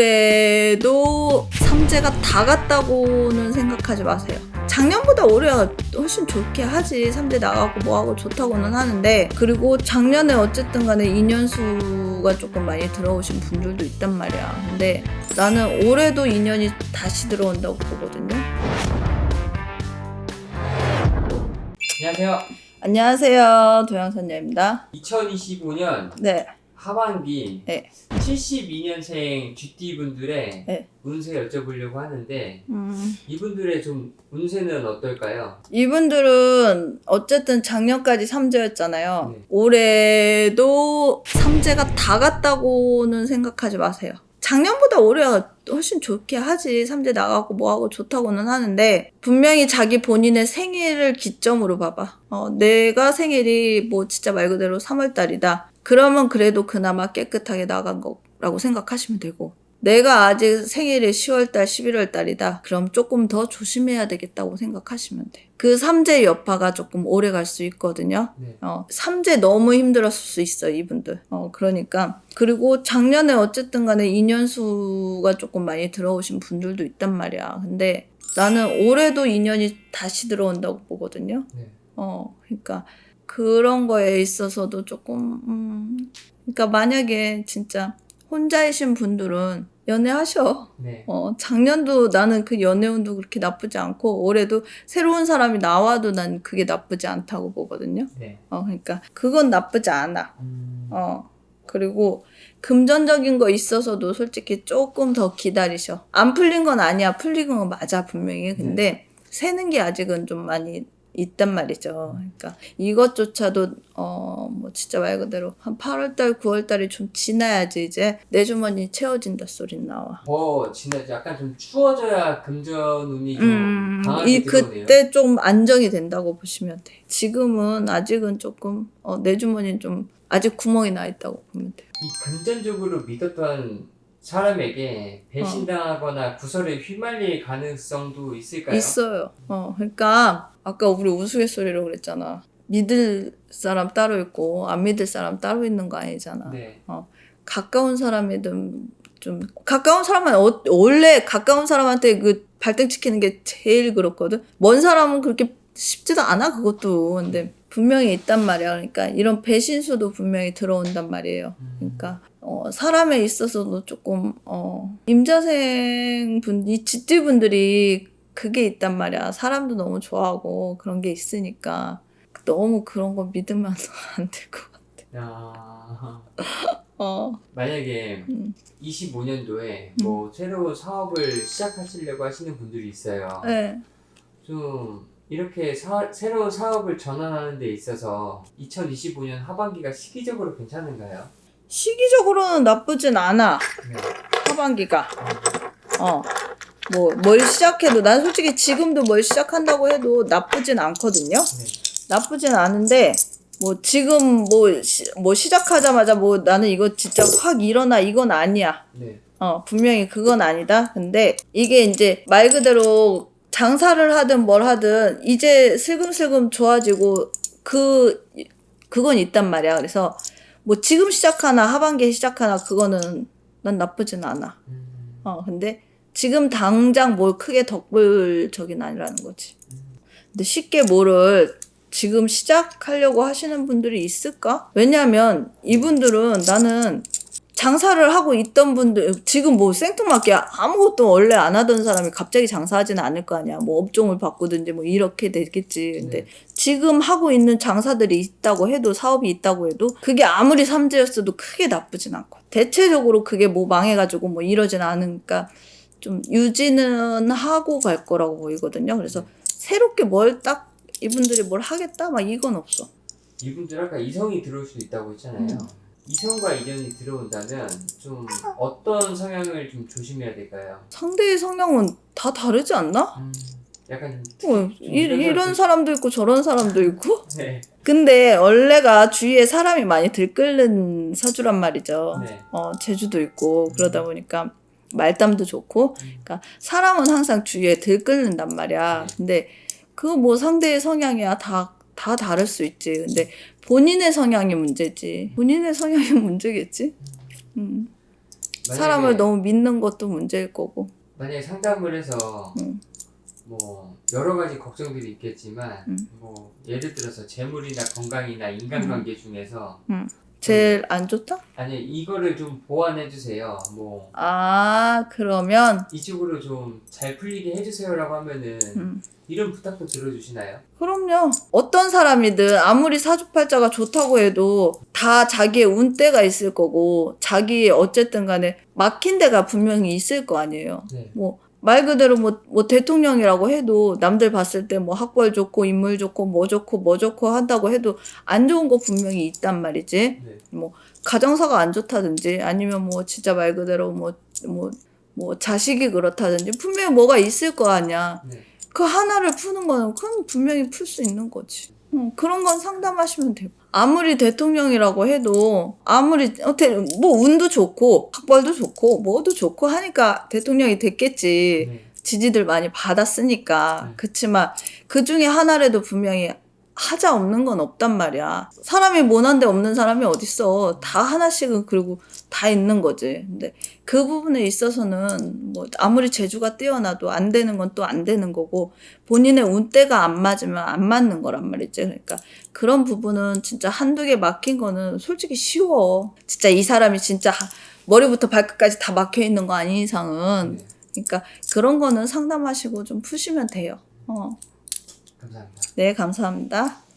올해도 삼재가 다 갔다고는 생각하지 마세요. 작년보다 올해가 훨씬 좋게 하지. 삼재 나가고 뭐하고 좋다고는 하는데 그리고 작년에 어쨌든 간에 2년수가 조금 많이 들어오신 분들도 있단 말이야. 근데 나는 올해도 2년이 다시 들어온다고 보거든요. 안녕하세요. 안녕하세요. 도양선녀입니다. 2025년 네. 하반기 네. 72년생 GT 분들의 네. 운세 여쭤보려고 하는데 음. 이분들의 좀 운세는 어떨까요? 이분들은 어쨌든 작년까지 삼재였잖아요. 네. 올해도 삼재가 다 갔다고는 생각하지 마세요. 작년보다 올해가 훨씬 좋게 하지. 삼재 나가고 뭐하고 좋다고는 하는데 분명히 자기 본인의 생일을 기점으로 봐봐. 어, 내가 생일이 뭐 진짜 말 그대로 3월달이다. 그러면 그래도 그나마 깨끗하게 나간 거라고 생각하시면 되고 내가 아직 생일이 10월달, 11월달이다. 그럼 조금 더 조심해야 되겠다고 생각하시면 돼. 그 삼재 여파가 조금 오래 갈 수 있거든요. 네. 어, 삼재 너무 힘들었을 수 있어, 이분들. 어, 그러니까. 그리고 작년에 어쨌든 간에 2년수가 조금 많이 들어오신 분들도 있단 말이야. 근데 나는 올해도 2년이 다시 들어온다고 보거든요. 네. 어, 그러니까 그런 거에 있어서도 조금, 음, 그러니까 만약에 진짜 혼자이신 분들은 연애하셔. 네. 어, 작년도 나는 그 연애운도 그렇게 나쁘지 않고 올해도 새로운 사람이 나와도 난 그게 나쁘지 않다고 보거든요. 네. 어, 그러니까 그건 나쁘지 않아. 음, 어. 그리고 금전적인 거 있어서도 솔직히 조금 더 기다리셔. 안 풀린 건 아니야. 풀린 건 맞아, 분명히. 근데 새는 게 아직은 좀 많이 있단 말이죠. 그러니까 이것조차도 어뭐 진짜 말 그대로 한 8월 달, 9월 달이 좀 지나야지 이제 내 주머니 채워진다 소리 나와. 더 지나지 약간 좀 추워져야 금전 운이 좀 음, 강하게 이 들어오네요. 그때 좀 안정이 된다고 보시면 돼. 지금은 아직은 조금 어, 내 주머니는 좀 아직 구멍이 나 있다고 보면 돼. 이 금전적으로 믿었던 사람에게 배신당하거나 구설에 휘말릴 가능성도 있을까요? 있어요. 어, 그러니까 아까 우리 우스갯소리로 그랬잖아. 믿을 사람 따로 있고 안 믿을 사람 따로 있는 거 아니잖아. 네. 가까운 사람이든 좀 가까운 사람은 어, 원래 가까운 사람한테 그 발등 지키는 게 제일 그렇거든. 먼 사람은 그렇게 쉽지도 않아 그것도. 근데 분명히 있단 말이야. 그러니까 이런 배신수도 분명히 들어온단 말이에요. 음, 그러니까 어, 사람에 있어서도 조금 어, 임자생 분, 이 지띠 분들이 그게 있단 말이야. 사람도 너무 좋아하고 그런 게 있으니까 너무 그런 거 믿으면 안 될 것 같아. 야, 어, 만약에 음. 25년도에 뭐 새로운 사업을 시작하시려고 하시는 분들이 있어요. 네. 좀 이렇게 사- 새로운 사업을 전환하는 데 있어서 2025년 하반기가 시기적으로 괜찮은가요? 시기적으로는 나쁘진 않아. 네. 하반기가. 어. 뭐, 뭘 시작해도, 난 솔직히 지금도 뭘 시작한다고 해도 나쁘진 않거든요? 네. 나쁘진 않은데, 뭐, 지금 뭐, 시, 뭐, 시작하자마자 뭐, 나는 이거 진짜 확 일어나, 이건 아니야. 네. 어, 분명히 그건 아니다. 근데, 이게 이제 말 그대로 장사를 하든 뭘 하든, 이제 슬금슬금 좋아지고, 그, 그건 있단 말이야. 그래서, 뭐, 지금 시작하나, 하반기에 시작하나, 그거는 난 나쁘진 않아. 음, 어, 근데 지금 당장 뭘 크게 덕볼 적인 아니라는 거지. 근데 쉽게 뭐를 지금 시작하려고 하시는 분들이 있을까? 왜냐면 이분들은 나는 장사를 하고 있던 분들, 지금 뭐 생뚱맞게 아무것도 원래 안 하던 사람이 갑자기 장사하지는 않을 거 아니야. 뭐 업종을 바꾸든지 뭐 이렇게 되겠지. 근데 네. 지금 하고 있는 장사들이 있다고 해도 사업이 있다고 해도 그게 아무리 삼재였어도 크게 나쁘진 않고 대체적으로 그게 뭐 망해가지고 뭐 이러진 않으니까 좀 유지는 하고 갈 거라고 보이거든요. 그래서 새롭게 뭘 딱 이분들이 뭘 하겠다 막 이건 없어. 이분들 아까 이성이 들어올 수도 있다고 했잖아요. 음. 이성과 인연이 들어온다면 좀 어떤 성향을 좀 조심해야 될까요? 상대의 성향은 다 다르지 않나? 음, 약간 좀 어, 이, 이런 이런 사람- 사람도 있고 저런 사람도 있고. 네. 근데 원래가 주위에 사람이 많이 들끓는 사주란 말이죠. 네. 어, 제주도 있고 그러다 보니까 말담도 좋고 그러니까 사람은 항상 주위에 들끓는단 말이야. 근데 그 뭐 상대의 성향이야 다 다 다를 수 있지. 근데 본인의 성향이 문제지. 본인의 성향이 문제겠지. 음. 만약에- 사람을 너무 믿는 것도 문제일 거고. 만약에 상담을 해서 음. 뭐 여러 가지 걱정들이 있겠지만 음. 뭐 예를 들어서 재물이나 건강이나 인간관계 중에서 제일 안 좋다? 아니 이거를 좀 보완해 주세요. 뭐 아, 그러면, 이쪽으로 좀 잘 풀리게 해주세요라고 하면은 음. 이런 부탁도 들어주시나요? 그럼요. 어떤 사람이든 아무리 사주팔자가 좋다고 해도 다 자기의 운때가 있을 거고, 자기 어쨌든 간에 막힌 데가 분명히 있을 거 아니에요. 네. 뭐, 말 그대로 뭐, 뭐 대통령이라고 해도 남들 봤을 때 뭐 학벌 좋고 인물 좋고 뭐 좋고 뭐 좋고 한다고 해도 안 좋은 거 분명히 있단 말이지. 네. 가정사가 안 좋다든지 아니면 뭐 진짜 말 그대로 뭐, 뭐, 뭐 자식이 그렇다든지 분명히 뭐가 있을 거 아니야. 네. 그 하나를 푸는 거는 그건 분명히 풀 수 있는 거지. 응, 그런 건 상담하시면 돼요. 아무리 대통령이라고 해도 아무리 어때 뭐 운도 좋고 학벌도 좋고 뭐도 좋고 하니까 대통령이 됐겠지. 네. 지지들 많이 받았으니까. 네. 그치만 그 중에 하나라도 분명히 하자 없는 건 없단 말이야. 사람이 모난데 없는 사람이 어딨어. 다 하나씩은 그리고 다 있는 거지. 근데 그 부분에 있어서는 뭐 아무리 재주가 뛰어나도 안 되는 건 또 안 되는 거고 본인의 운때가 안 맞으면 안 맞는 거란 말이지. 그러니까 그런 부분은 진짜 한두 개 막힌 거는 솔직히 쉬워. 진짜 이 사람이 진짜 하- 머리부터 발끝까지 다 막혀 있는 거 아닌 이상은 네. 그러니까 그런 거는 상담하시고 좀 푸시면 돼요. 어. 감사합니다. 네, 감사합니다.